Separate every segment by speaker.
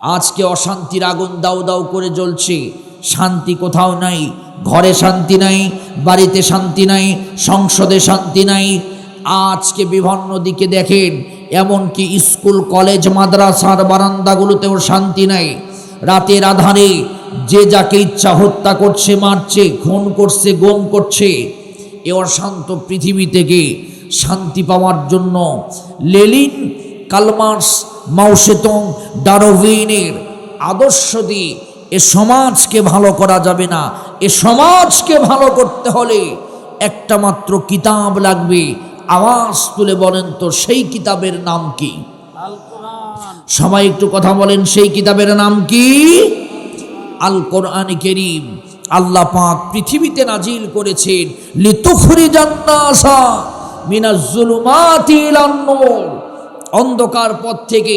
Speaker 1: আজকে অশান্তির আগুন দাউ দাউ করে জ্বলছে। শান্তি কোথাও নাই, ঘরে শান্তি নাই, বাড়িতে শান্তি নাই, সংসদে শান্তি নাই। আজকে বিভিন্ন দিকে দেখেন, এমনকি স্কুল, কলেজ, মাদ্রাসার বারান্দাগুলোতেও শান্তি নাই। রাতের আধারে যে যাকে ইচ্ছা হত্যা করছে, মারছে, খুন করছে, গম করছে, এ অশান্ত পৃথিবী থেকে শান্তি পাওয়ার জন্য লেলিন, কালমার্স মাউসেতং ডারোভিনের আদর্শ দিয়ে এ সমাজকে ভালো করা যাবে না। এ সমাজকে ভালো করতে হলে একটা মাত্র কিতাব লাগবে। আওয়াজ তুলে বলেন তো সেই কিতাবের নাম কি? সবাই একটু কথা বলেন সেই কিতাবের নাম কি? আল কোরআন কেরিম। আল্লাহ পাক পৃথিবীতে নাজিল করেছেন লিতুখরি জান্নাসা মিনাজ জুলুমাতি ইলান নূর অন্ধকার পথ থেকে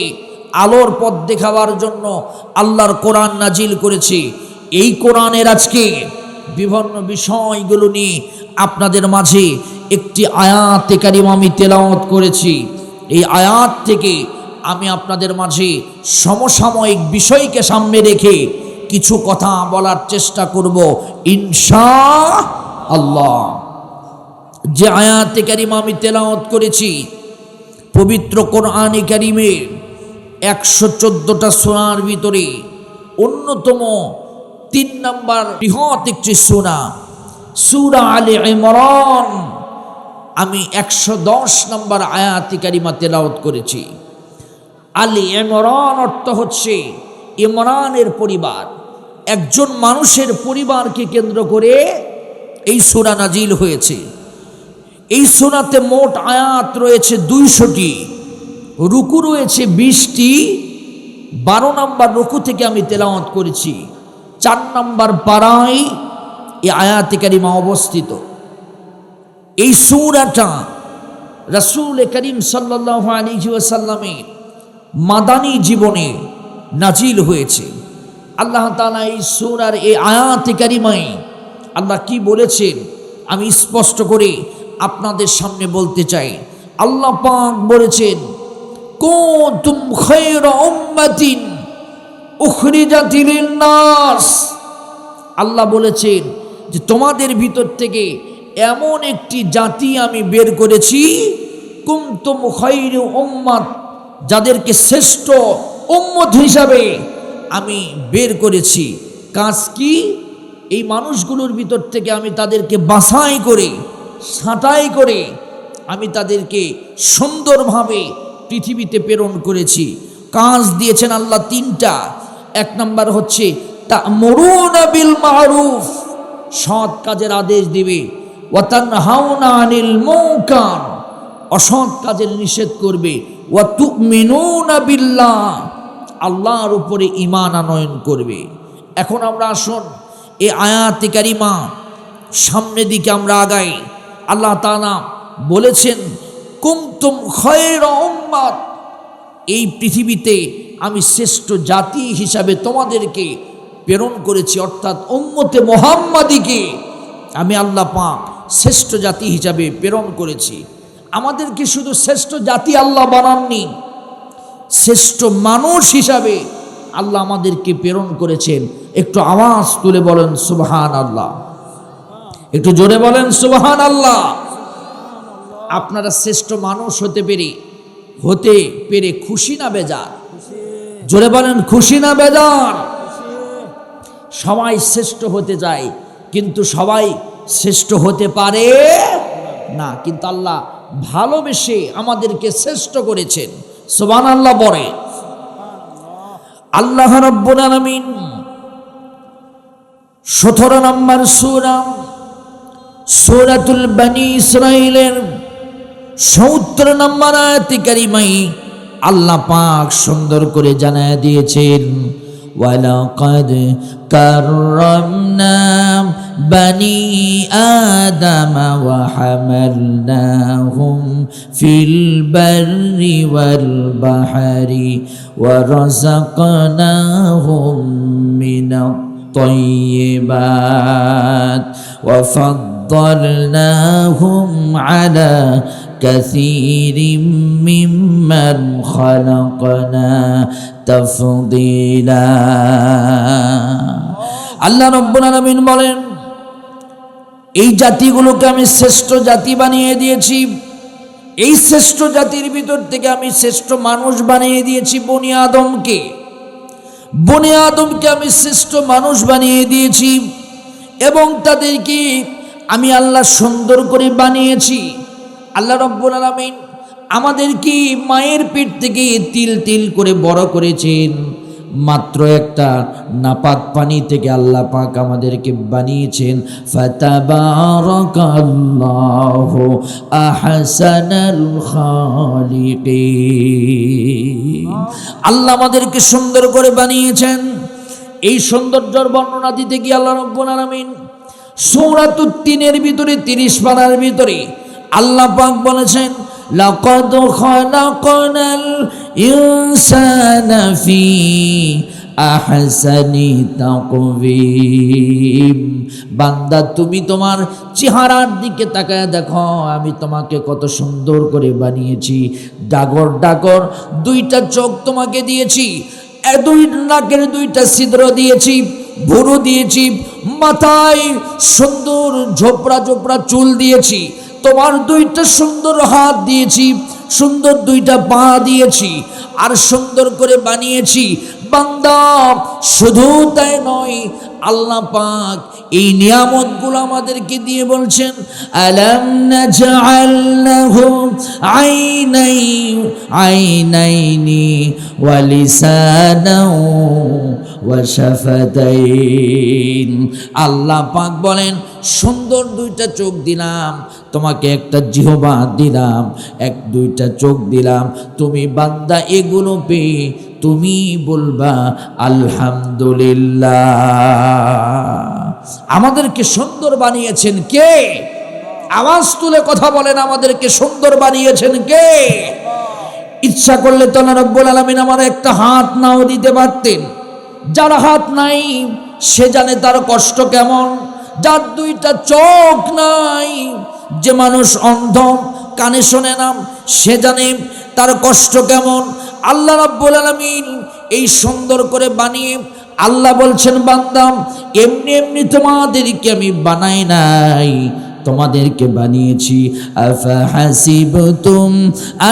Speaker 1: আলোর পথ দেখাবার জন্য আল্লাহর কোরআন নাজিল করেছি। এই কোরআনের আজকে বিভিন্ন বিষয়গুলো নিয়ে আপনাদের মাঝে একটি আয়াতে কারিম আমি তেলাওয়াত করেছি। এই আয়াত থেকে আমি আপনাদের মাঝে সমসাময়িক বিষয়কে সামনে রেখে কিছু কথা বলার চেষ্টা করব ইনশা আল্লাহ। যে আয়াতে কারিম আমি তেলাওয়াত করেছি পবিত্র কোরআনে কারিমের একশো চোদ্দোটা সোনার ভিতরে অন্যতম তিন নাম্বার বৃহৎ একটি সোনা, সুরা আলে ইমরান। আমি একশো দশ নম্বর আয়াতি কারিমা তেলাওয়াত করেছি। আলী ইমরান অর্থ হচ্ছে ইমরানের পরিবার। একজন মানুষের পরিবারকে কেন্দ্র করে এই সোনা নাজিল হয়েছে। এই সোনাতে মোট আয়াত রয়েছে দুইশোটি, রুকু রয়েছে বিশটি, বারো নম্বর রুকু থেকে আমি তেলাওয়াত করেছি। চার নম্বর পাড়ায় এই আয়াতে কারিমা অবস্থিত। এই সৌরাটা রসুল করিম সাল্লাহ আলী সাল্লামের মাদানী জীবনে নাজিল হয়েছে। আল্লাহ তালা এই সৌরার এই আয়াতে কারিমায় আল্লাহ কি বলেছেন আমি স্পষ্ট করে আপনাদের সামনে বলতে চাই। আল্লাহ পাক বলেছেন, কুনতুম খায়রা উম্মাতিন উখরিজাত লিন-নাস। আল্লাহ বলেছেন যে, তোমাদের ভিতর থেকে এমন একটি জাতি আমি বের করেছি কুমতুম খৈর উম্মাত, যাদেরকে শ্রেষ্ঠ উম্মত হিসাবে আমি বের করেছি। কাজ কি? এই মানুষগুলোর ভিতর থেকে আমি তাদেরকে বাছাই করে ছাঁটাই করে আমি তাদেরকে সুন্দরভাবে পৃথিবীতে প্রেরণ করেছি। কাজ দিয়েছেন আল্লাহ তিনটা। এক নম্বর হচ্ছে তা মরুন বিল মারুফ। সৎ কাজের আদেশ দিবে। ওয়াতান হাওনা আনিল মৌকান অসৎ কাজের নিষেধ করবে। ওয়াতু মিনুনা বিল্লাহ। আল্লাহর উপরে ইমান আনয়ন করবে। এখন আমরা আসুন এ আয়াতে কারিমা সামনের দিকে আমরা আগাই। আল্লাহ তালা বলেছেন কুমতুম খয়ের এই পৃথিবীতে আমি শ্রেষ্ঠ জাতি হিসাবে তোমাদেরকে প্রেরণ করেছি, অর্থাৎ উম্মতে মোহাম্মদীকে আমি আল্লাহ পাক শ্রেষ্ঠ জাতি হিসাবে প্রেরণ করেছি। আমাদেরকে শুধু শ্রেষ্ঠ জাতি আল্লাহ বানাননি, শ্রেষ্ঠ মানুষ হিসাবে আল্লাহ আমাদেরকে প্রেরণ করেছেন। একটু আওয়াজ তুলে বলেন সুবহান আল্লাহ একটু জোরে বলেন সুবহান আল্লাহ আপনারা শ্রেষ্ঠ মানুষ হতে পেরে হতে পেরে খুশি না বেজার? জোরে বলেন, খুশি না বেজার? সবাই শ্রেষ্ঠ হতে যায়, কিন্তু সবাই শ্রেষ্ঠ হতে পারে না। কিন্তু আল্লাহ ভালোবেসে আমাদেরকে শ্রেষ্ঠ করেছেন। সোবান আল্লাহ বলে। আল্লাহ রব্বুল আলামিন সতেরো নম্বর সুরা সুরাতুল বানি ইসরাইলের সত্তর নম্বর আয়াতি কারিমাই আল্লাহ পাক সুন্দর করে জানায় দিয়েছেন ولقد كرمنا بني آدم وحملناهم في البر والبحر ورزقناهم من الطيبات وفضلناهم على كثير ممن خلقنا تفضيلا আল্লাহ রব্বুল আলামিন বলেন এই জাতিগুলোকে আমি শ্রেষ্ঠ জাতি বানিয়ে দিয়েছি এই শ্রেষ্ঠ জাতির ভিতর থেকে আমি শ্রেষ্ঠ মানুষ বানিয়ে দিয়েছি বনি আদমকে বনি আদমকে আমি শ্রেষ্ঠ মানুষ বানিয়ে দিয়েছি এবং তাদেরকে আমি আল্লাহ সুন্দর করে বানিয়েছি। আল্লাহ রব্বুল আলামিন আমাদেরকে মায়ের পেট থেকে তিল তিল করে বড় করেছেন। মাত্র একটা নাপাক পানি থেকে আল্লাহ পাক আমাদেরকে বানিয়েছেন। আল্লাহ আমাদেরকে সুন্দর করে বানিয়েছেন। এই সৌন্দর্যর বর্ণনা দিতে গিয়ে আল্লাহ রব্বুল আলামিন সূরাতুত তিনের ভিতরে 30 পারার ভিতরে আল্লাহ পাক বলেছেন, লাকাদ খালাকনাল ইনসানা ফি আহসানি তাকবীম বান্দা, তুমি তোমার চেহারার দিকে তাকায় দেখো, আমি তোমাকে কত সুন্দর করে বানিয়েছি। ডাগর ডাগর, দুইটা চোখ তোমাকে দিয়েছি দুই নাকের দুইটা ছিদ্র দিয়েছি। ভুরু দিয়েছি, মাথায় সুন্দর ঝোপড়া ঝোপড়া চুল দিয়েছি, তোমার দুইটা সুন্দর হাত দিয়েছি, সুন্দর দুইটা পা দিয়েছি, আর সুন্দর করে বানিয়েছি। বান্দা, শুধু তাই নয়, আল্লাহ পাক এই নিয়ামতগুলো আমাদেরকে দিয়ে বলছেন, আলাম নাজআল লাহু আইনাই, আইনাইনি ওয়া লিসানাও ওয়া শাফাতাইন আল্লাহ পাক বলেন, সুন্দর দুইটা চোখ দিলাম, তোমাকে একটা জিহবা দিলাম, এক দুইটা চোখ দিলাম, তুমি বান্দা এগুলো পেয়ে তুমি বলবা, আলহামদুলিল্লাহ। আমাদেরকে সুন্দর বানিয়েছেন কে? আওয়াজ তুলে কথা বলেন, আমাদেরকে সুন্দর বানিয়েছেন কে? ইচ্ছা করলে তো রব্বুল আলমিন আমার একটা হাত নাও দিতে পারতেন। যার হাত নাই, সে জানে তার কষ্ট কেমন। যার দুইটা চোখ নাই, যে মানুষ অন্ধ কানে শোনে না, সে জানে তার কষ্ট কেমন। আল্লাহ রাব্বুল আলামিন এই সুন্দর করে বানিয়ে আল্লাহ বলছেন বান্দাম এমনি এমনি তোমাদেরকে আমি বানাই নাই। তোমাদেরকে বানিয়েছি। আফা হাসিবতুম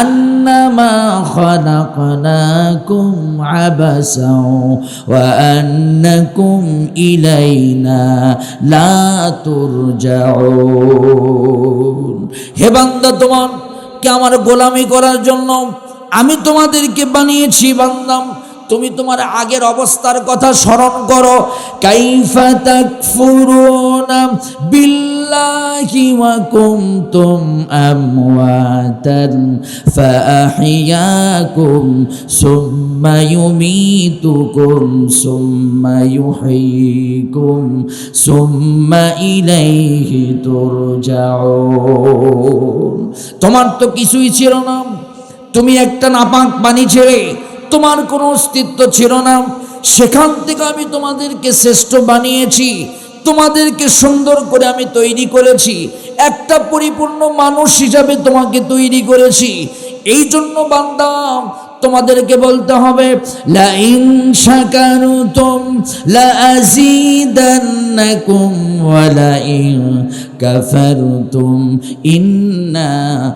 Speaker 1: আন্নামা খালাকনাকুম আবাসাও ওয়া আন্নাকুম ইলাইনা লা তুরজাউন। হে বান্দা তোমার, কে আমার গোলামি করার জন্য আমি তোমাদেরকে বানিয়েছি বান্দাম তুমি তোমার আগের অবস্থার কথা স্মরণ করো। কাইফা তাকফুরুনা বিল্লাহি ওয়া কুনতুম আমওয়াতান ফাআহইয়াকুম সুম্মা ইউমীতুকুম সুম্মা ইউহয়িকুম সুম্মা ইলাইহি তুরজাউন। তোমার তো কিছুই ছিল না। তুমি একটা নাপাক পানি ছেড়ে তোমার কোনো অস্তিত্ব ছিল না। সেখান থেকে আমি তোমাদেরকে শ্রেষ্ঠ বানিয়েছি। তোমাদেরকে সুন্দর করে আমি তৈরি করেছি। একটা পরিপূর্ণ মানুষ হিসাবে তোমাকে তৈরি করেছি। এই জন্য বান্দা তোমাদেরকে বলতে হবে কাফারতুম ইন্না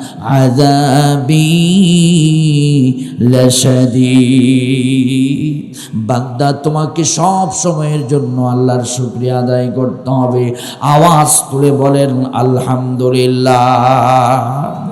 Speaker 1: তোমাকে সব সময়ের জন্য আল্লাহর শুকরিয়া আদায় করতে হবে। আওয়াজ তুলে বলেন, আলহামদুলিল্লাহ।